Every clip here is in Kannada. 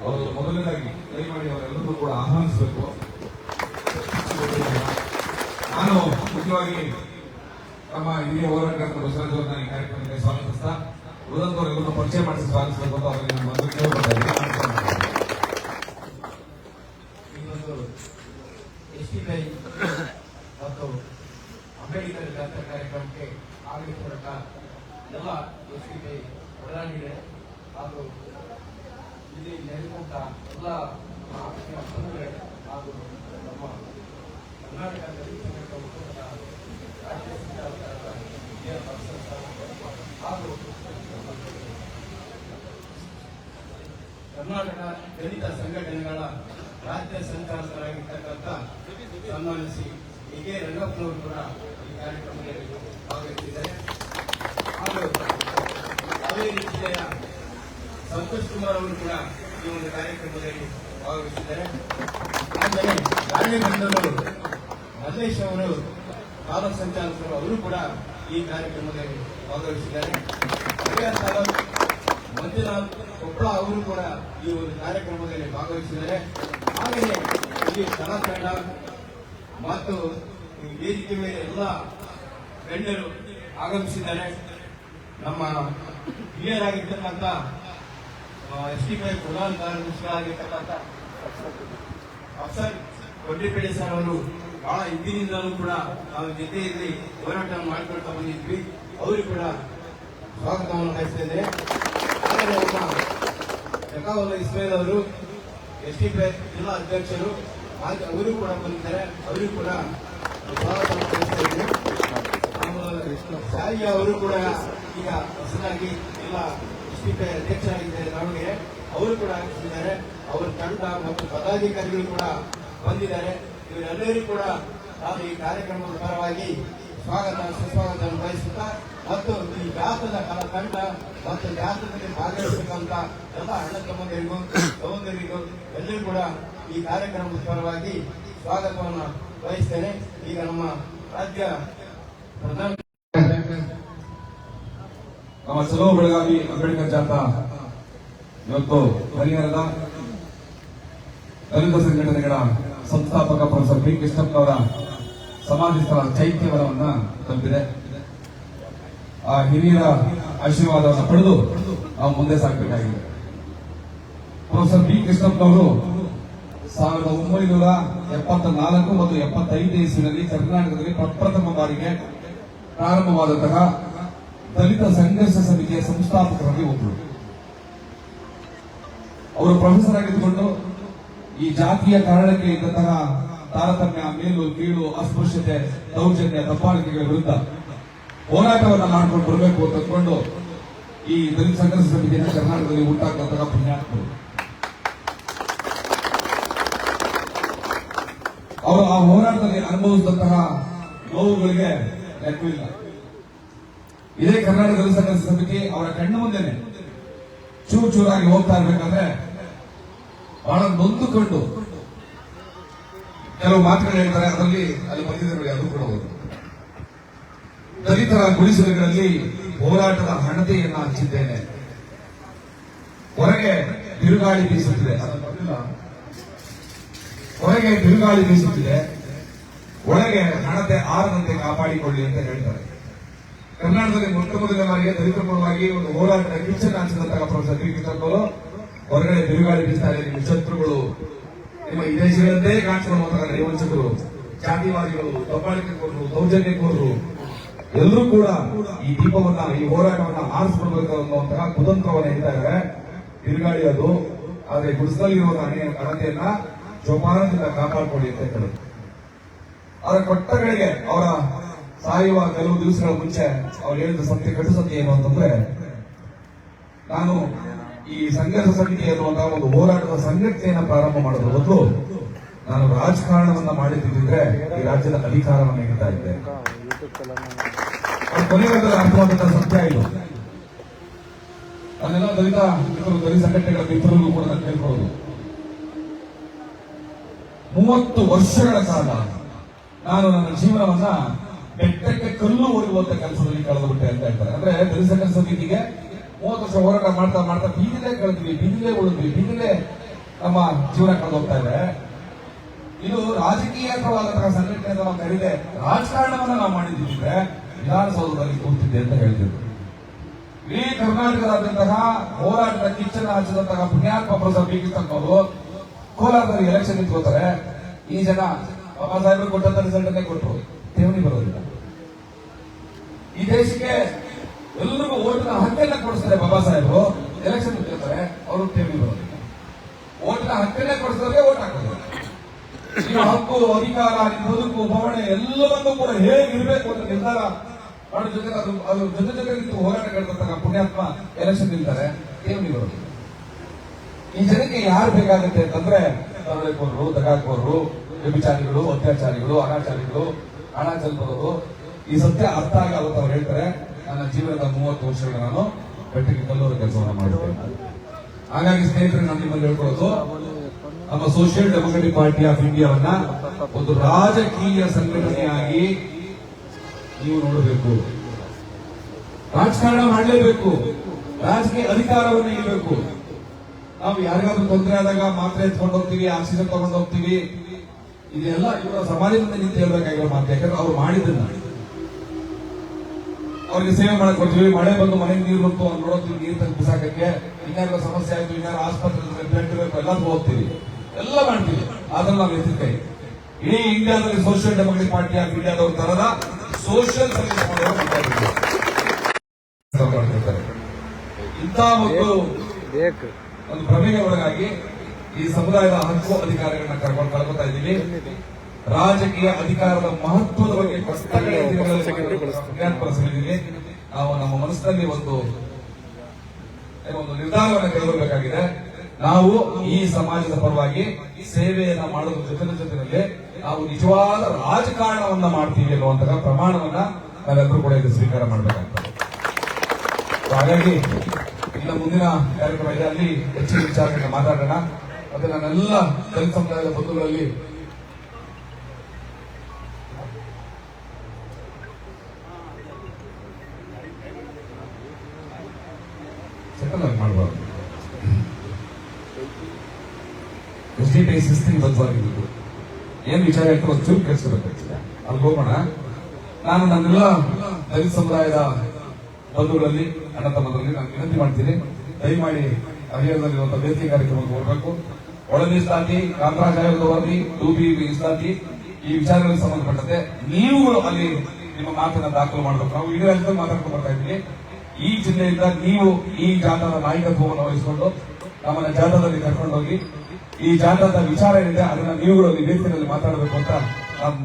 ಅವರು ಮೊದಲನೇದಾಗಿ ದಯಮಾಡಿ ಅವರೆಲ್ಲರೂ ಕೂಡ ಆಹ್ವಾನಿಸಬೇಕು ನಾನು ಮುಖ್ಯವಾಗಿ ನಮ್ಮ ಹಿರಿಯ ಹೋರಾಟಗಾರ ಬಸವರಾಜ್ ಅವರನ್ನ ಈ ಕಾರ್ಯಕ್ರಮಕ್ಕೆ ಸ್ವಾಗತಿಸ್ತಾ ಉಳಿದಂತವರೆಲ್ಲರೂ ಪರಿಚಯ ಮಾಡಿಸಿ ಸ್ವಾಗತಿಸಬೇಕು ಅಂತ ಅವರಿಗೆ. ಈ ಒಂದು ಎಸ್ ಟಿ ಐ ಮತ್ತು ಅಂಬೇಡ್ಕರ್ ಜಾತ್ರಾ ಕಾರ್ಯಕ್ರಮಕ್ಕೆ ಆಗಮಿಸಿದಂತ ಎಲ್ಲ ಎಸ್ ಟಿ ಪ್ರಧಾನಿಗಳೇ ಹಾಗೂ ಇಲ್ಲಿ ನೆಲೆಗೊಂಡ ಎಲ್ಲ ಆತ್ಮೀಯ ಬಂಧುಗಳೇ ಹಾಗೂ ನಮ್ಮ ಕರ್ನಾಟಕ ದಲಿತ ಸಂಘಟನೆಗಳ ರಾಜ್ಯ ಸಂಚಾಲಕರಾಗಿರ್ತಕ್ಕಂಥ ಸನ್ಮಾನಿಸಿ ಹೀಗೆ ರಂಗಪ್ಪನವರು ಕೂಡ ಈ ಕಾರ್ಯಕ್ರಮದಲ್ಲಿ ಭಾಗವಹಿಸಿದ್ದಾರೆ. ಹಾಗೂ ಹಾವೇರಿ ಜಿಲ್ಲೆಯ ಸಂತೋಷ್ ಕುಮಾರ್ ಅವರು ಕೂಡ ಈ ಒಂದು ಕಾರ್ಯಕ್ರಮದಲ್ಲಿ ಭಾಗವಹಿಸಿದ್ದಾರೆ. ಆದರೆ ರಾಣೆಬೆನ್ನೂರು ಮಲ್ಲೇಶ್ ಅವರು ತಾಲೂಕು ಸಂಚಾಲಕರು ಅವರು ಕೂಡ ಈ ಕಾರ್ಯಕ್ರಮದಲ್ಲಿ ಭಾಗವಹಿಸಿದ್ದಾರೆ. ಮಂಜುನಾಥ್ ಕೊಪ್ಪಳ ಅವರು ಕೂಡ ಈ ಒಂದು ಕಾರ್ಯಕ್ರಮದಲ್ಲಿ ಭಾಗವಹಿಸಿದ್ದಾರೆ. ಹಾಗೆಯೇ ಇಲ್ಲಿ ಕಲಾತಂಡ ಮತ್ತು ಈ ವೇದಿಕೆ ಮೇಲೆ ಎಲ್ಲ ಗಣ್ಯರು ಆಗಮಿಸಿದ್ದಾರೆ. ನಮ್ಮ ಹಿರಿಯರಾಗಿರ್ತಕ್ಕಂಥ ಎಸ್ ಟಿ ಪೈ ಪ್ರಧಾನ ಕಾರ್ಯದರ್ಶಿಗಳಾಗಿರ್ತಕ್ಕಂಥ ಅಫ್ಸರ್ ಕೊಡ್ಡಿಪೇಡಿ ಸರ್ ಅವರು ಬಹಳ ಹಿಂದಿನಿಂದಲೂ ಕೂಡ ನಾವು ಜೊತೆಯಲ್ಲಿ ಹೋರಾಟ ಮಾಡಿಕೊಳ್ತಾ ಬಂದಿದ್ವಿ. ಅವರು ಕೂಡ ಸ್ವಾಗತವನ್ನು ಹಾಗೆಯೇ ನಮ್ಮ ಜಕಾವಲ್ಲ ಇಸ್ಮೇಲ್ ಅವರು, ಎಸ್ ಟಿ ಪಿ ಜಿಲ್ಲಾ ಅಧ್ಯಕ್ಷರು, ಹಾಗೆ ಅವರು ಕೂಡ ಬಂದಿದ್ದಾರೆ. ಅವರು ಕೂಡ ಸ್ವಾಗತವನ್ನು ಬಯಸ್ತಾ ಅವರು ಕೂಡ ಈಗ ಹೊಸದಾಗಿ ಎಲ್ಲ ಎಸ್ ಟಿ ಪಿ ಅಧ್ಯಕ್ಷರಾಗಿದ್ದಾರೆ ದಾವಣಗೆರೆ. ಅವರು ಕೂಡ ಆಗಿದ್ದಾರೆ ಅವರ ತಂಡ ಮತ್ತು ಪದಾಧಿಕಾರಿಗಳು ಕೂಡ ಬಂದಿದ್ದಾರೆ. ಇವರೆಲ್ಲರೂ ಕೂಡ ನಾನು ಈ ಕಾರ್ಯಕ್ರಮದ ಪರವಾಗಿ ಸ್ವಾಗತ ಸುಸ್ವಾಗತವನ್ನು ಬಯಸುತ್ತಾ ಮತ್ತು ಈ ಜಾತದ ಕಲ ತಂಡ ಮತ್ತು ಜಾತದಲ್ಲಿ ಭಾಗವಹಿಸತಕ್ಕಂತ ಎಲ್ಲ ಅಣ್ಣ ತಮ್ಮಂದರಿಗೂ ಸಹೋದರಿಗೂ ಎಲ್ಲರೂ ಕೂಡ ಈ ಕಾರ್ಯಕ್ರಮದ ಪರವಾಗಿ ಸ್ವಾಗತವನ್ನು ಬಯಸ್ತೇನೆ ಈಗ ನಮ್ಮ ರಾಜ್ಯ ಪ್ರಧಾನ ನಮ್ಮ ಚಲೋ ಬೆಳಗಾವಿ ಅಂಬೇಡ್ಕರ್ ಜಾಥಾ ಇವತ್ತು ಹರಿಹರದ ದಲಿತ ಸಂಘಟನೆಗಳ ಸಂಸ್ಥಾಪಕ ಪ್ರೊಫೆಸರ್ ಬಿ ಕೃಷ್ಣಪ್ಪನವರ ಸಮಾಧಿ ಸ್ಥಳ ಚೈತ್ಯವರವನ್ನ ತಲುಪಿದೆ. ಆ ಹಿರಿಯರ ಆಶೀರ್ವಾದವನ್ನು ಪಡೆದು ನಾವು ಮುಂದೆ ಸಾಗಬೇಕಾಗಿದೆ. ಪ್ರೊಫೆಸರ್ ಬಿ ಕೃಷ್ಣಪ್ಪನವರು ಸಾವಿರದ ಒಂಬೈನೂರ ಎಪ್ಪತ್ತ ನಾಲ್ಕು ಮತ್ತು ಎಪ್ಪತ್ತೈದು ಇಸ್ವಿನಲ್ಲಿ ಕರ್ನಾಟಕದಲ್ಲಿ ಪ್ರಪ್ರಥಮ ಬಾರಿಗೆ ಪ್ರಾರಂಭವಾದಂತಹ ದಲಿತ ಸಂಘರ್ಷ ಸಮಿತಿಯ ಸಂಸ್ಥಾಪಕರಲ್ಲಿ ಒಬ್ಬರು. ಅವರು ಪ್ರೊಫೆಸರ್ ಆಗಿದ್ದುಕೊಂಡು ಈ ಜಾತಿಯ ಕಾರಣಕ್ಕೆ ಇದ್ದಂತಹ ತಾರತಮ್ಯ, ಮೇಲು, ಕೀಳು, ಅಸ್ಪೃಶ್ಯತೆ, ದೌರ್ಜನ್ಯ ದಪ್ಪಾಳಿಕೆಗಳ ವಿರುದ್ಧ ಹೋರಾಟವನ್ನು ಮಾಡ್ಕೊಂಡು ಬರಬೇಕು ಅಂತ ಅಂದ್ಕೊಂಡು ಈ ದಲಿತ ಸಂಘರ್ಷ ಸಮಿತಿಯನ್ನು ಕರ್ನಾಟಕದಲ್ಲಿ ಉಂಟಾಗುವಂತಹ ಪುಣ್ಯಾತ್ಮರು. ಅವರು ಆ ಹೋರಾಟದಲ್ಲಿ ಅನುಭವಿಸಿದಂತಹ ನೋವುಗಳಿಗೆ ಲೆಕ್ಕವಿಲ್ಲ. ಇದೇ ಕರ್ನಾಟಕ ದಲಿತ ಸಂಘರ್ಷ ಸಮಿತಿ ಅವರ ಕಣ್ಣು ಮುಂದೆನೆ ಚೂರು ಚೂರಾಗಿ ಹೋಗ್ತಾ ಇರ್ಬೇಕಾದ್ರೆ ಬಹಳ ನೊಂದುಕೊಂಡು ಕೆಲವು ಮಾತುಗಳು ಹೇಳ್ತಾರೆ, ಅದರಲ್ಲಿ ಅಲ್ಲಿ ಬಂದಿದ್ದರು ಅದು ಕೂಡ ಹೌದು ದಲಿತರ ಗುಡಿಸಲುಗಳಲ್ಲಿ ಹೋರಾಟದ ಹಣತೆಯನ್ನ ಹಚ್ಚಿದ್ದೇನೆ ಹೊರಗೆ ಬಿರುಗಾಳಿ ಬೀಸುತ್ತಿದೆ. ಹೊರಗೆ ಬಿರುಗಾಳಿ ಬೀಸುತ್ತಿದೆ. ಒಳಗೆ ಹಣತೆ ಆರದಂತೆ ಕಾಪಾಡಿಕೊಳ್ಳಿ ಅಂತ ಹೇಳ್ತಾರೆ. ಕರ್ನಾಟಕದಲ್ಲಿ ಮೊಟ್ಟ ಮೊದಲ ಬಾರಿಗೆ ದಲಿತರ ಪರವಾಗಿ ಒಂದು ಹೋರಾಟದ ಕಿಚ್ಚನ್ನು ಹಂಚಿದಂತಹ ಪ್ರೊಫೆಸರ್ ಕಿತ್ತಪ್ಪರು ಹೊರಗಡೆ ಬಿರುಗಾಳಿ ಬೀಸ್ತಾರೆ ನಿಮ್ಮ ಶತ್ರುಗಳು ನಿಮ್ಮ ಈ ದೇಶಗಳಂತೆ ಕಾಣಿಸಿಕೊಳ್ಳುವಂತಹ ರೇವಂಚಕರು ಜಾತಿವಾದಿಗಳು ದಬ್ಬಾಳಿಕೆಕೋರರು ದೌರ್ಜನ್ಯಕೋರರು ಎಲ್ಲರೂ ಕೂಡ ಈ ದೀಪವನ್ನ, ಈ ಹೋರಾಟವನ್ನ ಆರಿಸ್ಕೊಳ್ಬೇಕು ಅನ್ನುವಂತಹ ಕುತಂತ್ರವನ್ನ ಹೇಳ್ತಾ ಇದ್ದಾರೆ ಬಿರುಗಾಳಿ ಅದು. ಆದ್ರೆ ಗುಡಿಸಲಿರುವ ಅಣತೆಯನ್ನ ಜೋಪಾನದಿಂದ ಕಾಪಾಡಿಕೊಳ್ಳಿ ಅಂತ ಹೇಳಿದ್ರು ಅವರ ಕೊಟ್ಟಗಳಿಗೆ ಅವರ ಸಾಯುವ ಕೆಲವು ದಿವಸಗಳ ಮುಂಚೆ ಅವ್ರು ಹೇಳಿದ ಸತ್ಯ, ಕಟ್ಟು ಸತ್ಯ ಏನು ಅಂತಂದ್ರೆ, ನಾನು ಈ ಸಂಘರ್ಷ ಸಮಿತಿ ಅನ್ನುವಂತಹ ಒಂದು ಹೋರಾಟದ ಸಂಘಟನೆಯನ್ನು ಪ್ರಾರಂಭ ಮಾಡೋದ್ರ ಬದಲು ನಾನು ರಾಜಕಾರಣವನ್ನ ಮಾಡಿದ್ದಿದ್ರೆ ಈ ರಾಜ್ಯದ ಅಧಿಕಾರವನ್ನು ನೀಡ್ತಾ ಇದ್ದೆ. ಅರ್ಥವಾದಂತಹ ಸತ್ಯ ಇದು. ಅದನ್ನೆಲ್ಲ ದಲಿತ ಮಿತ್ರರು, ದಲಿತ ಸಂಘಟನೆಗಳ ಮಿತ್ರರು ಕೂಡ ನಾನು ಕೇಳ್ಕೊಳ್ಳೋದು ಮೂವತ್ತು ವರ್ಷಗಳ ಕಾಲ ನಾನು ನನ್ನ ಜೀವನವನ್ನ ಬೆಟ್ಟಕ್ಕೆ ಕಲ್ಲು ಒಡೆಯುವಂತ ಕೆಲಸದಲ್ಲಿ ಕಳೆದುಬಿಟ್ಟೆ ಅಂತ ಹೇಳ್ತಾರೆ. ಅಂದ್ರೆ ದಲಿತ ಸಮಿತಿಗೆ ಮೂವತ್ತು ವರ್ಷ ಹೋರಾಟ ಮಾಡ್ತಾ ಮಾಡ್ತಾ ಬೀದಿಲೇ ಕಳೆದ್ವಿ, ಬೀದಿಲೇ ಉಳಿದ್ವಿ, ಬೀದಿಲೇ ನಮ್ಮ ಜೀವನ ಕಳೆದು ಹೋಗ್ತಾ ಇದೆ. ಇದು ರಾಜಕೀಯವಾದಂತಹ ಸಂಘಟನೆ ನಾವು ಕರೀದೆ ರಾಜಕಾರಣವನ್ನ ನಾವು ಮಾಡಿದ್ದಿದ್ರೆ ವಿಧಾನಸೌಧದಲ್ಲಿ ಕೂತಿದ್ದೆ ಅಂತ ಹೇಳ್ತಿದ್ರು ಇಡೀ ಕರ್ನಾಟಕದಾದ್ಯಂತಹ ಹೋರಾಟದ ಕಿಚ್ಚನ ಹಚ್ಚಿದಂತಹ ಪುಣ್ಯಾತ್ಮ ಪ್ರಸಾದ್ ಬಿ ಕೋಲಾರದಲ್ಲಿ ಎಲೆಕ್ಷನ್ ನಿಂತ್ಕೋತಾರೆ. ಈ ಜನ ಬಾಬಾ ಸಾಹೇಬರು ಕೊಟ್ಟಂತ ರಿಸಲ್ಟ್ ಕೊಟ್ಟರು ಠೇವಣಿ ಬರೋದಿಲ್ಲ. ಈ ದೇಶಕ್ಕೆ ಎಲ್ರಿಗೂ ಓಟಿನ ಹಕ್ಕನ್ನ ಕೊಡಿಸ್ತಾರೆ ಬಾಬಾ ಸಾಹೇಬರು. ಎಲೆಕ್ಷನ್ ನಿಂತಿರ್ತಾರೆ ಅವರು ಟೇಬಲ್ ಬರೋದಿಲ್ಲ. ಓಟಿನ ಹಕ್ಕನ್ನೇ ಕೊಡಿಸಿದ್ರೆ ಓಟ್ ಹಾಕೋದು. ಹಕ್ಕು, ಅಧಿಕಾರ ನಿಮ್ಮ ಬದುಕು, ಬವಣೆ ಎಲ್ಲವನ್ನೂ ಕೂಡ ಹೇಗಿರ್ಬೇಕು ಅಂತ ನಿರ್ಧಾರ ಮಾಡೋ ಜೊತೆ ಅದು ಅದು ಜೊತೆ ಜೊತೆ ನಿಂತು ಹೋರಾಟ ಕೇಳ್ತಕ್ಕ ಪುಣ್ಯಾತ್ಮ ಎಲೆಕ್ಷನ್ ನಿಲ್ತಾರೆ ಟೇಬಲ್ ಬರೋದಿಲ್ಲ. ಈ ಜನಕ್ಕೆ ಯಾರು ಬೇಕಾಗುತ್ತೆ ಅಂತಂದ್ರೆ ತರಳೆಕೋರರು, ದಗಾಕೋರರು, ವ್ಯಭಿಚಾರಿಗಳು, ಅತ್ಯಾಚಾರಿಗಳು ಅನಾಚಾರಿಗಳು ಹಣ ಬರೋದು. ಈ ಸತ್ಯ ಅರ್ಥ ಆಗಲ್ಲ ಅಂತ ಅವ್ರು ಹೇಳ್ತಾರೆ. ನನ್ನ ಜೀವನದ ಮೂವತ್ತು ವರ್ಷಗಳ ನಾನು ಬೆಟ್ಟಕ್ಕೆ ಕಲ್ಲೂರ ಕೆಲಸವನ್ನು ಮಾಡಿದ್ದೇನೆ. ಹಾಗಾಗಿ ಸ್ನೇಹಿತರೆ, ನಾನು ನಿಮ್ಮಲ್ಲಿ ಹೇಳ್ಕೊಳ್ಳೋದು, ನಮ್ಮ ಸೋಷಿಯಲ್ ಡೆಮೊಕ್ರೆಟಿಕ್ ಪಾರ್ಟಿ ಆಫ್ ಇಂಡಿಯಾವನ್ನ ಒಂದು ರಾಜಕೀಯ ಸಂಘಟನೆಯಾಗಿ ನೀವು ನೋಡಬೇಕು. ರಾಜಕಾರಣ ಮಾಡಲೇಬೇಕು. ರಾಜಕೀಯ ಅಧಿಕಾರವನ್ನು ಇರಬೇಕು ನಾವು ಯಾರಿಗಾದ್ರೂ ತೊಂದರೆ ಆದಾಗ ಮಾತ್ರೆ ಎತ್ಕೊಂಡು ಹೋಗ್ತೀವಿ, ಆಕ್ಸಿಜನ್ ತಗೊಂಡು ಹೋಗ್ತೀವಿ. ಇದೆಲ್ಲ ಇವರ ಸಮಾಜದಿಂದ ನಿಂತು ಹೇಳಬೇಕಾಗಿರೋ ಮಾತು. ಯಾಕಂದ್ರೆ ಅವ್ರು ಮಾಡಿದ್ದನ್ನ. ಅವ್ರಿಗೆ ಸೇವೆ ಮಾಡಕ್ ಕೊಡ್ತೀವಿ. ಮಳೆ ಬಂದು ಮನೆಗೆ ನೀರು ಬಂತು ಅವ್ರು ನೋಡೋಗ್ತೀವಿ ನೀರು ತಂದು ಬಿಸಾಕಕ್ಕೆ ಇನ್ಯಾರೋ ಸಮಸ್ಯೆ ಆಯ್ತು ಇನ್ಯಾರು ಆಸ್ಪತ್ರೆ ಬ್ಲಡ್ ಬೇಕು ಎಲ್ಲ ಹೋಗ್ತೀವಿ. ಎಲ್ಲ ಮಾಡ್ತೀವಿ. ಅದನ್ನ ನಾವು ಎತ್ತಿರ್ತೇವೆ ಇಡೀ ಇಂಡಿಯಾದಲ್ಲಿ ಸೋಷಿಯಲ್ ಡೆಮೊಕ್ರೆಟಿಕ್ ಪಾರ್ಟಿ ಆಫ್ ಇಂಡಿಯಾದವ್ರ ತರದ ಸೋಷಿಯಲ್ ಸರ್ವಿಸ್ ಮಾಡ್ತಿರ್ತಾರೆ ಇಂಥ ಒಂದು ಒಂದು ಭ್ರಮೆಗೆ ಒಳಗಾಗಿ ಈ ಸಮುದಾಯದ ಹಕ್ಕು ಅಧಿಕಾರಿಗಳನ್ನ ಕರ್ಕೊಂಡು ಕಳ್ಕೊತಾ ಇದ್ದೀವಿ. ರಾಜಕೀಯ ಅಧಿಕಾರದ ಮಹತ್ವದ ಬಗ್ಗೆ ಸಮಿತಿಗೆ ನಾವು ನಮ್ಮ ಮನಸ್ಸಿನಲ್ಲಿ ಒಂದು ಒಂದು ನಿರ್ಧಾರವನ್ನು ಕೈಗೊಳ್ಳಬೇಕಾಗಿದೆ ನಾವು ಈ ಸಮಾಜದ ಪರವಾಗಿ ಸೇವೆಯನ್ನ ಮಾಡುವ ಜೊತೆ ಜೊತೆಯಲ್ಲಿ ನಾವು ನಿಜವಾದ ರಾಜಕಾರಣವನ್ನ ಮಾಡ್ತೀವಿ ಅನ್ನುವಂತಹ ಪ್ರಮಾಣವನ್ನ ನಾವೆಲ್ಲರೂ ಕೂಡ ಇದು ಸ್ವೀಕಾರ ಮಾಡಬೇಕಾಗ್ತದೆ. ಹಾಗಾಗಿ ಇನ್ನು ಮುಂದಿನ ಕಾರ್ಯಕ್ರಮ ಇದೆ ಅಲ್ಲಿ ಹೆಚ್ಚಿನ ವಿಚಾರಗಳನ್ನ ಮಾತಾಡೋಣ. ಮತ್ತೆ ನನ್ನೆಲ್ಲ ದಲಿತ ಸಮುದಾಯದ ಬಂಧುಗಳಲ್ಲಿ ಎಸ್ ಡಿ ಶಿಸ್ತಿಗೆ ಬದ್ಧವಾಗಿರ್ಬೇಕು. ಏನ್ ವಿಚಾರ ಹೇಳ್ತಾರೆ ಚೂರು ಕೆಲ್ಸಬೇಕಾಗ್ತದೆ ಅಲ್ಲಿ ಹೋಗೋಣ. ನಾನು ನನ್ನೆಲ್ಲ ದಲಿತ ಸಮುದಾಯದ ಬಂಧುಗಳಲ್ಲಿ, ಅಣ್ಣ ತಮ್ಮದಲ್ಲಿ ನಾನು ವಿನಂತಿ ಮಾಡ್ತೀನಿ. ದಯಮಾಡಿ ಹರಿಹರದಲ್ಲಿರುವಂತಹ ವೇದಿಕೆ ಕಾರ್ಯಕ್ರಮಕ್ಕೆ ಹೋಗಬೇಕು ಒಳ ಸ್ಥಾತಿ ಆಯೋಗದ ವರದಿ ಟೂಬಿ ಮೀಸಲಾತಿ ಈ ವಿಚಾರಗಳಿಗೆ ಸಂಬಂಧಪಟ್ಟಂತೆ ನೀವು ಅಲ್ಲಿ ನಿಮ್ಮ ಮಾತನ್ನ ದಾಖಲು ಮಾಡಬೇಕು. ನಾವು ಇಡೀ ರಾಜ್ಯದಲ್ಲಿ ಮಾತಾಡ್ಕೊಂಡು ಬರ್ತಾ ಇದ್ದೀವಿ. ಈ ಜಿಲ್ಲೆಯಿಂದ ನೀವು ಈ ಜಾಥಾದ ನಾಯಕತ್ವವನ್ನು ವಹಿಸಿಕೊಂಡು ನಮ್ಮನ್ನ ಜಾಥಾದಲ್ಲಿ ಕರ್ಕೊಂಡೋಗಿ, ಈ ಜಾಥಾದ ವಿಚಾರ ಏನಿದೆ ಅದನ್ನ ನೀವುಗಳು ರೀತಿಯಲ್ಲಿ ಮಾತಾಡಬೇಕು ಅಂತ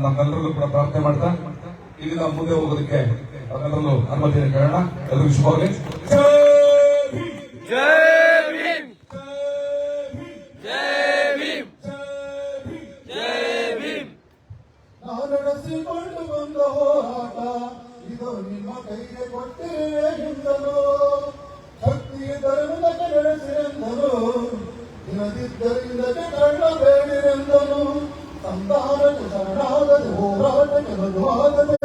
ನಮ್ಮೆಲ್ಲರಲ್ಲೂ ಕೂಡ ಪ್ರಾರ್ಥನೆ ಮಾಡ್ತಾ ಇದರಿಂದ ಮುಂದೆ ಹೋಗೋದಕ್ಕೆ ಅದರಲ್ಲೂ ಅನುಮತಿಯನ್ನು ಕೇಳೋಣ ಎಲ್ಲರಿಗೂ ಶುಭವಾಗಲಿ ನಡೆಸಿಕೊಂಡು ಬಂದ ಹೋರಾಟ ಇದು ನಿಮ್ಮ ಕೈಗೆ ಕೊಟ್ಟಿರುವೆ ಎಂದನು ಶಕ್ತಿಯ ಧರ್ಮದಕ್ಕೆ ನಡೆಸಿರೆಂದನು ದಿನದಿದ್ದರಿಂದಕ್ಕೆ ಕಳ್ಳಬೇಡಿರೆಂದನು ಸಂಧಾನಕ್ಕೆ ಶರಣಾಗದೆ ಹೋರಾಟಕ್ಕೆ ಬದುವಾಗದೆ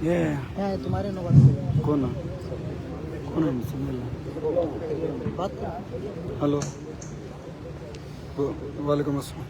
ये है तुम्हारे नंबर से कौन कौन है समझ बात कर हेलो वालेकुम अस्सलाम